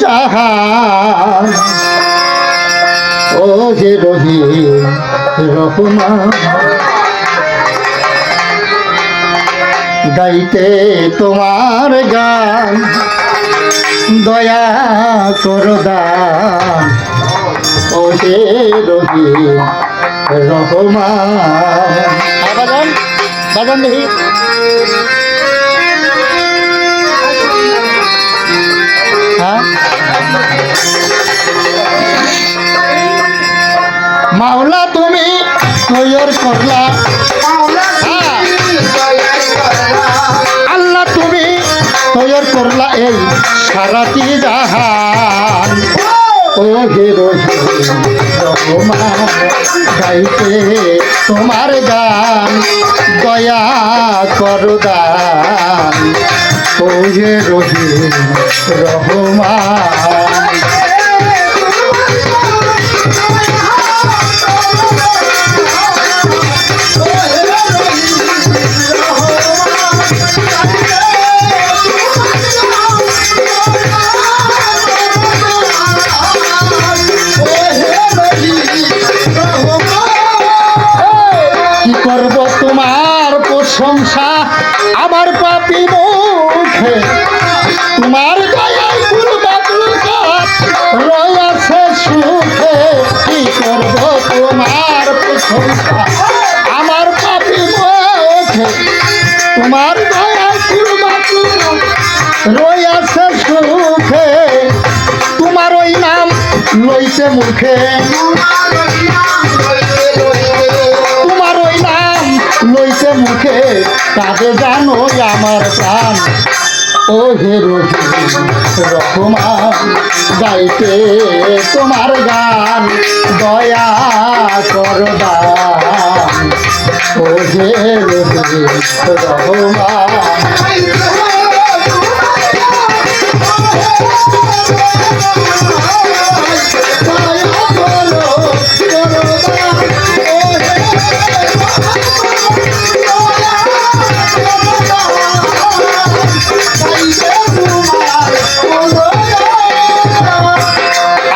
জাহান ও হে রহিম রহমান। গাইতে তোমার গান দয়া করো দান। ও হে রহিম রহমান। হ্যাঁ, বাজান বাজান দেখি। হ্যাঁ? মাওলা তুমি তৈর করলা। হ্যাঁ। আল্লাহ তুমি তৈর করলা এই সারাটি জাহান। ও। হে রহমান গাইতে তোমার গান দয়া করো দান। ও হে রহিম রহমান No! তোমার দয়ায় গুরুবাতুল রয়েছে সুখে। তোমার ওই নাম লইতে মুখে। তোমার ওই নাম লইতে মুখে। কাজে জানো আমার প্রাণ? ও হে রহিম গাইতে তোমার গান, দয়া করদান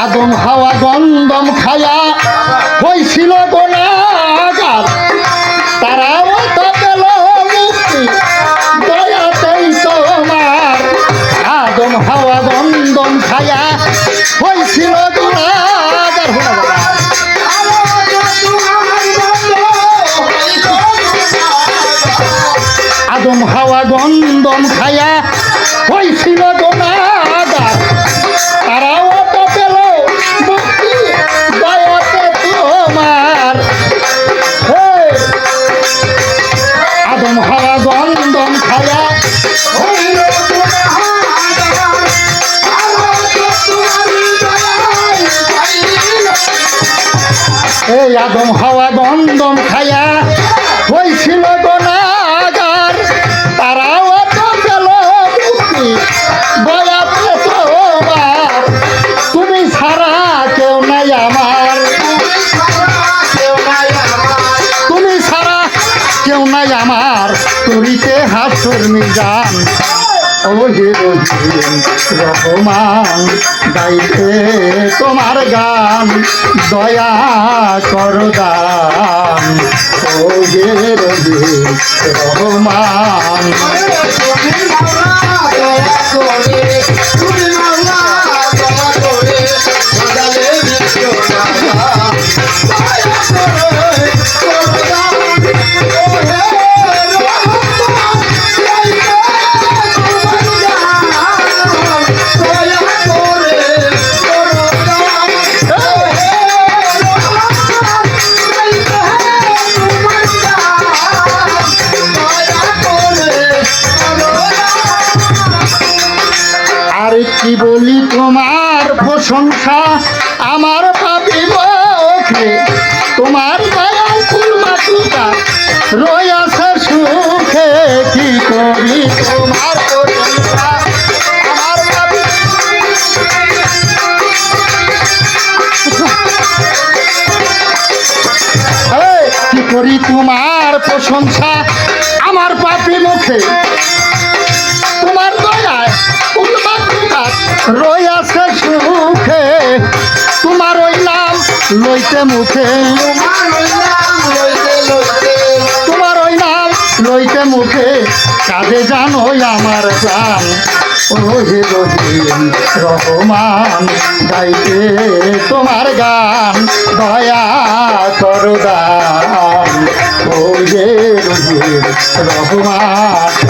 আদম হাওয়া গন্ধম খায়া হয়েছিল গোনাগার আদম হাওয়া গন্ধম খায়া হয়েছিল গোনাগার তারাও তো তুমি ছাড়া কেউ আমার। কেউ নাই আমার। তুরিতে রহিম রহমান গাইতে তোমার গান দয়া করদান দান। ও হে রহিম কি বলি তোমার প্রশংসা, আমার পাপি মুখে। তোমার দয়াল ফুল মাতুকা রয়াছে সুখে। কি করি তোমার প্রশংসা? আমার করি তোমার প্রশংসা? আমার পাপি মুখে। রয়াছে সুখে। তোমার ওই নাম লইতে মুখে। তোমার ওই নাম লইতে মুখে। কাজে জানো আমার প্রাণ। ওহে রহিম রহমান গাইতে তোমার গান দয়া করো দান। ওহে রহিম রহমান।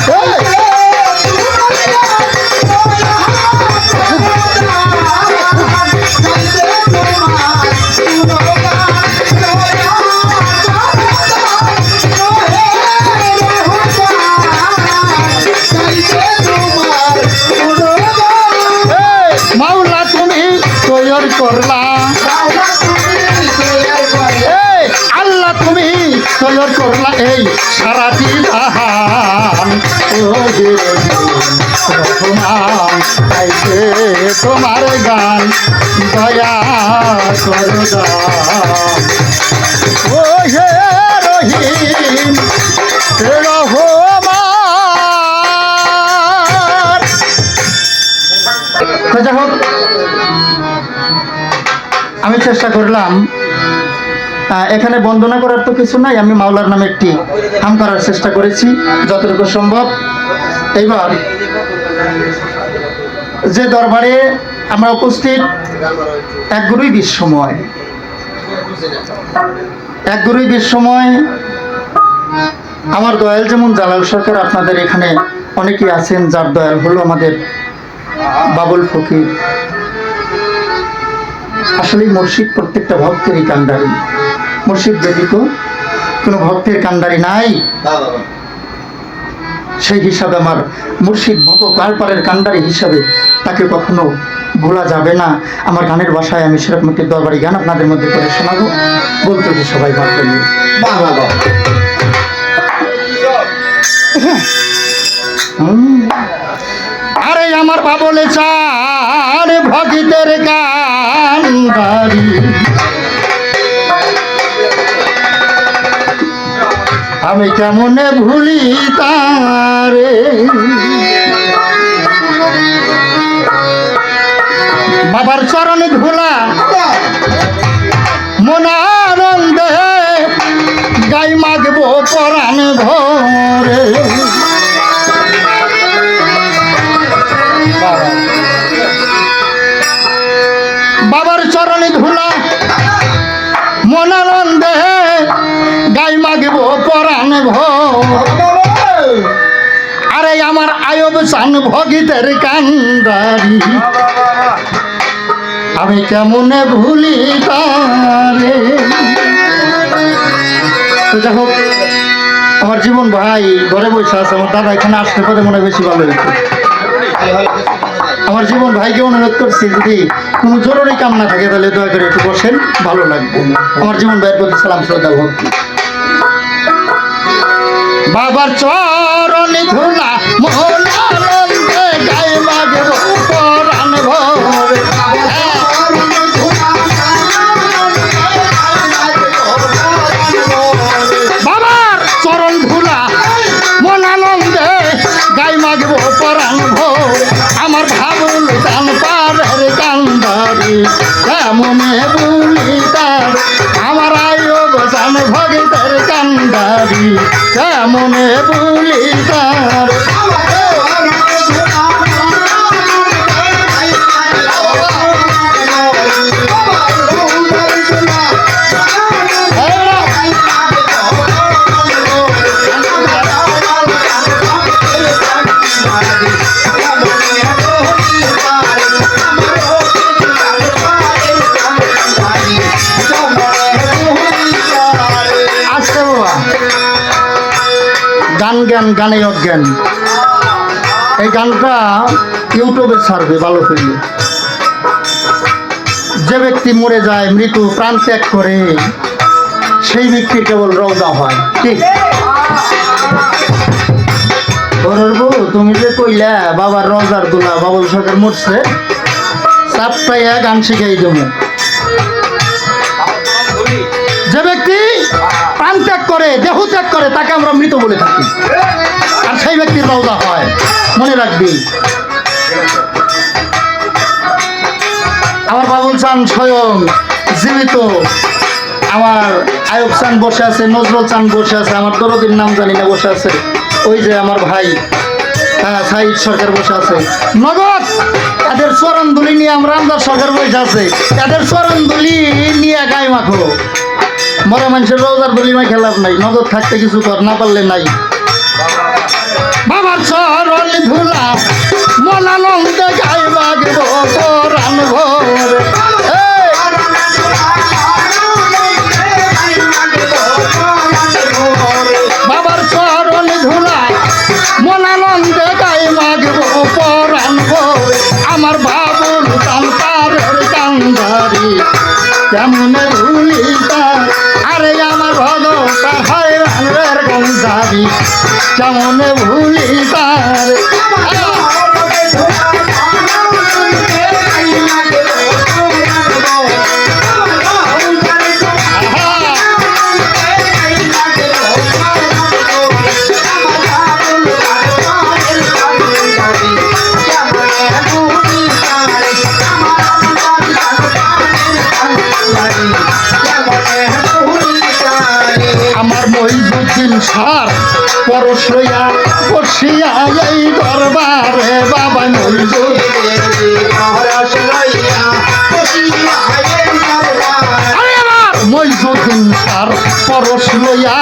আল্লাহ তুমি তৈরি করলা এই সারাটি জাহান তোমার গান, দয়া করো দান ও হে রহিম আমি চেষ্টা করলাম এখানে বন্দনা করার তো কিছু নাই, আমি মাওলার নামে একটি হাম করার চেষ্টা করেছি, যতটুকু সম্ভব। এইবার, যে দরবারে আমরা উপস্থিত, এক গুরুই বিশ্বময়। এক গুরুই বিশ্বময়, আমার দয়াল যেমন জালাল সরকার, আপনাদের এখানে অনেকেই আছেন, যার দয়াল হলো আমাদের বাবুল ফকির। আসলে মুর্শিদ প্রত্যেকটা ভক্তেরই কান্ডারি। মুর্শিদ ব্যতীত কোনো ভক্তের কান্ডারি নাই, সেই হিসাবে আমার মুর্শিদ ভক কারপারের কান্ডারি হিসাবে তাকে কখনো ভোলা যাবে না। আমার গানের ভাষায় আমি সেরকম একটি দরবারি গান আপনাদের মধ্যে করে শোনাবো। বলতে যে সবাই ভাবতে হুম। আরে আমার বাবলে চার ভগিতের গান্ধারি আমি কেমনে ভুলি তারে? বাবার চরণে ধুলা চান ভগিতের কান্দারি আমি কেমনে ভুলি তারে? তো যাই হোক, আমার জীবন ভাই, ঘরে বসে আছে, আমার দাদা এখানে আসতে পারে মনে বেশি ভালো হইতো আমার জীবন ভাইকে অনুরোধ করছি, যদি কোনো জরুরি কাম না থাকে, তাহলে দয়া করে একটু বসেন, ভালো লাগবে। আমার জীবন ভাইয়ের প্রতি সালাম, শ্রদ্ধা, ভক্তি। বাবার চরণে ধুলা মোহনানন্দে কেমনে বলি তার আমার আয়ো বসান ভগতের কান্দারি কামনে বলি জ্ঞান এই গানটা ইউটিউবে ছাড়বে, ভালো করে। যে ব্যক্তি মরে যায়, মৃত্যু প্রাণ ত্যাগ করে, সেই ব্যক্তির কেবল রওজা হয়। ঠিক তুমি যে কইলা, বাবার রজার দোলা, বাবুল সরকার মরছে চাপটাইয়া গান শিখাই দেবো। যে ব্যক্তি প্রাণ ত্যাগ করে, দেহ ত্যাগ করে, তাকে আমরা মৃত বলে থাকি। আর সেই ব্যক্তির রওজা হয়। মনে রাখবি আমার বাবুল চান স্বয়ং জীবিত। আমার আয়ুব চান বসে আছে, নজরুল চান বসে আছে, আমার দরদির নাম জানি না বসে আছে। ওই যে আমার ভাই হ্যাঁ সাইদ সরকার বসে আছে। নগদ! এদের চরণদুলি নিয়ে আমরা আমদার সরকার বসে আছে। এদের চরণদুলি নিয়ে গায়ে মাখো। মরা মানুষের রোজার দলি মা খেলার নাই। নগদ থাকতে কিছু কর, না পারলে নাই। বাবার চরণ ধুলা মনানন্দে গায়ে মাগব কোরআন ভোরে! বাবার আমার বাবুল কান্তারের কান্দারি কেমন কেমন ভুলি আমার মহিজুদ্দিন সার, পরশ বসিয়া এই দরবারে, বাবা মহিজুদ্দিন সার, পরশ লইয়া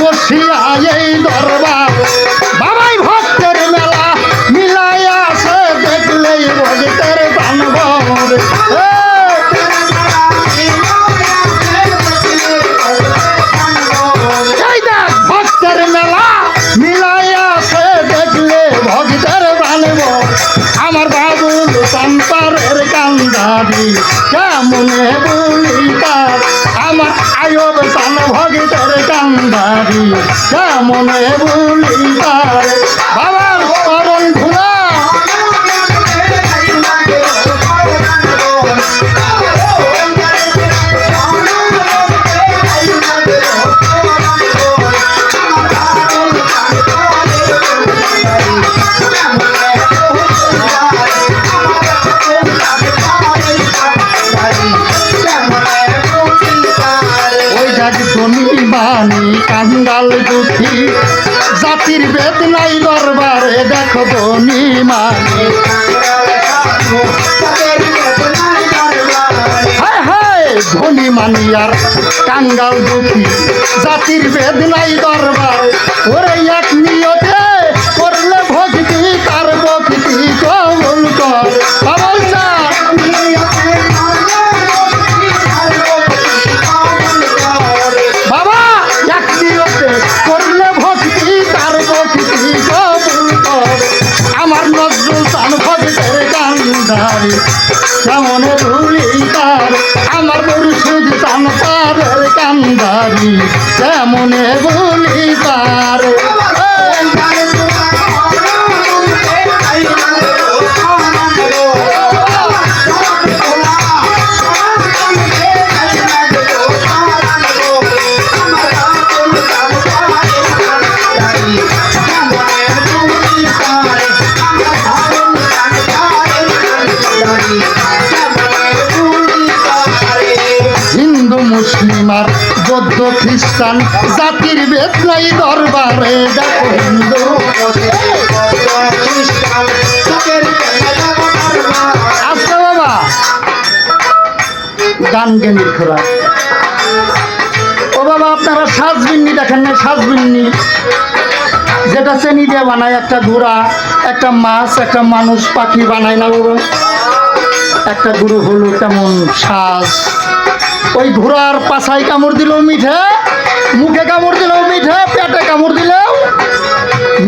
বসিয়া এই দরবার বাবুল সম্পারের কান্দারি কেমনে বলি তার আমার আয়ব সান ভগিতের কান্দারি কেমনে বলি তার কাঙ্গাল দুঃখী জাতির বেদ নাই দরবারে, দেখো ধনী মানি ধনী মানি আর কাঙ্গাল দুঃখী জাতির বেদ নাই দরবার, ওরে এক নিয়তে করলে ভক্তি, তার ভক্তি কবুল কর। কান্দারি কেমনে ভুলি তার আমার মুর্শিদ তান তারের কান্দারি কেমনে ভুলি তার বৌদ্ধ খ্রিস্টান, জাতির বেদ নাই দরবারে। দেখো হিন্দু আচ্ছা বাবা। গান জ্ঞানীর খোরা ও বাবা, আপনারা সাজবিন্নি দেখেন না, সাজবিন্নি। যেটা চেনি দিয়ে বানায়, একটা ঘোড়া, একটা মাছ, একটা মানুষ পাখি বানায় না বাবা? একটা গুরু হলো তেমন সাজ। ওই ঘোড়ার পাছায় কামড় দিলেও মিঠে, মুখে কামড় দিলেও মিঠে, পেটে কামড় দিলেও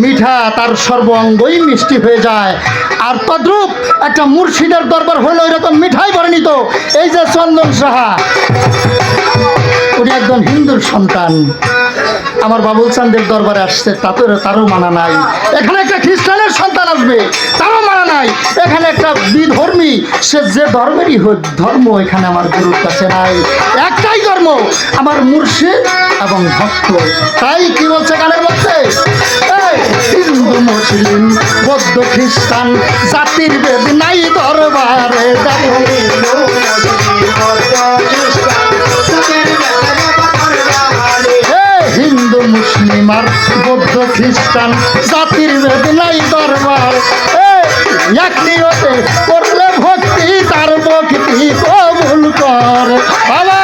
মিঠা, তার সর্ব অঙ্গই মিষ্টি হয়ে যায়। আর তদ্রূপ একটা মুর্শিদের দরবার হলো এরকম মিঠাই বর্ণিত, এই যে চন্দন সাহা। উনি একজন হিন্দুর সন্তান। আমার বাবুল চান্দের দরবারে আসছে, তাতে তারও মানা নাই। এখানে একটা খ্রিস্টানের সন্তান আসবে, তারও মানা নাই। এখানে একটা বিধর্মী, সে যে ধর্মেরই হোক, ধর্ম এখানে আমার গুরুর কাছে নাই। একটাই ধর্ম, আমার মুর্শিদ এবং ভক্ত। তাই কি বলছে গানের মধ্যে? হিন্দু, মুসলিম, বৌদ্ধ, খ্রিস্টান, জাতির ভেদ নাই দরবারে দেখো হিন্দু মুসলিম আর বৌদ্ধ খ্রিস্টান জাতির ভেদ নাই দরবার। এ, এক নিয়তে করলে ভক্তি তার ভক্তি কবুল কর। বাবা!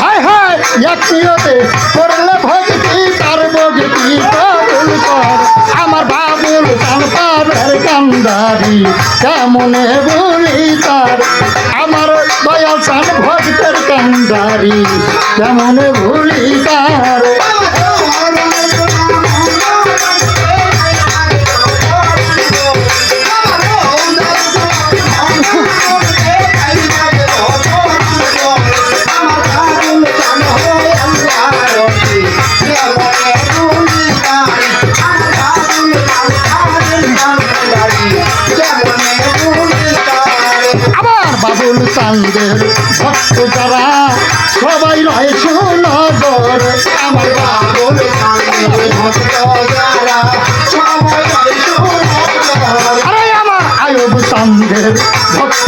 হায় হায়! এক নিয়তে করলে ভক্তি তার ভক্তি কবুল কর। আমার বাবুল কান্দারি কেমনে দয়াল চান ভক্তের কান্দারি কেমন ভুলি তার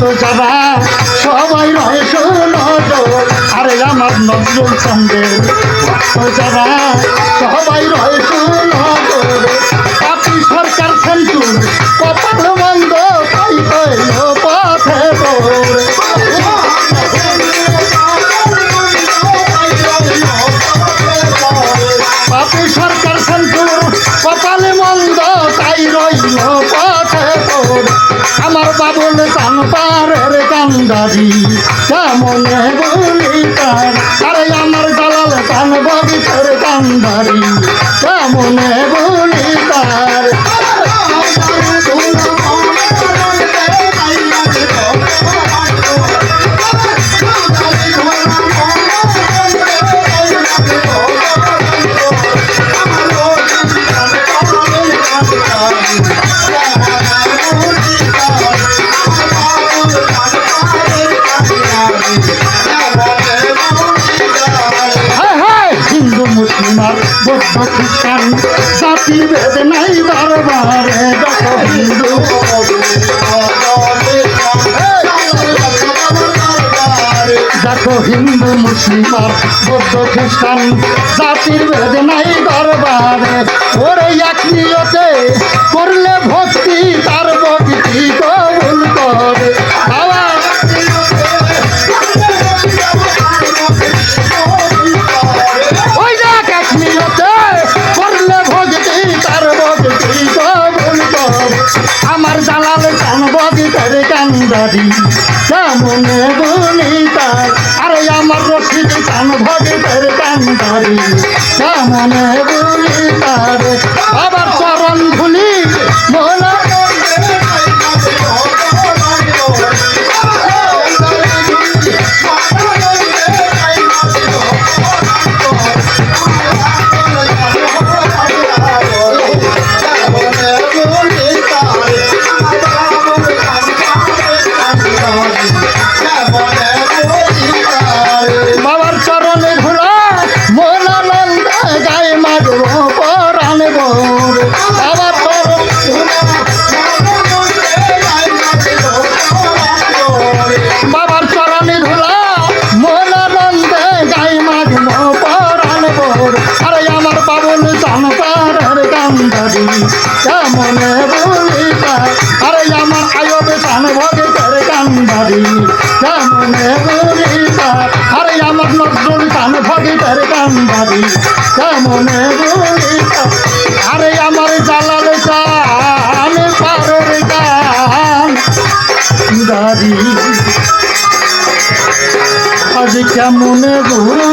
ভক্ত যারা সবাই রয়ে সুনজর আরে আমার নজরুল চান্দের ভক্ত যারা সবাই রয়ে সুনজর পাপি সরকার সেন্টুর কপাল বন্ধ, তাই কইল পথে দৌড়। পাপি সরকার সেন্টুর কপালে মন্দ তাই রইল পথে তোর আমার বাবুল চান কান্দারি কেমনে বলি তার? আরে আমার দালাল কান বাবি তোর কান্দারি কেমনে বলি তার? খ্রিস্টান জাতি ভেদ নাই দরবারে, যত হিন্দু দেখো হিন্দু মুসলিম আর বৌদ্ধ খ্রিস্টান, জাতির ভেদ নাই দরবারে, ওরে এক নিয়তে করলে ভক্তি তার ভক্তি কবুল করে। বাবা কান্দারি কেমনে বলি তাই, আরে আমার রশিদ কান ভাবি তার কান কান্দারি কেমনে বলি তার, আবার চরণ ধুলি আজ কেমন ভুলি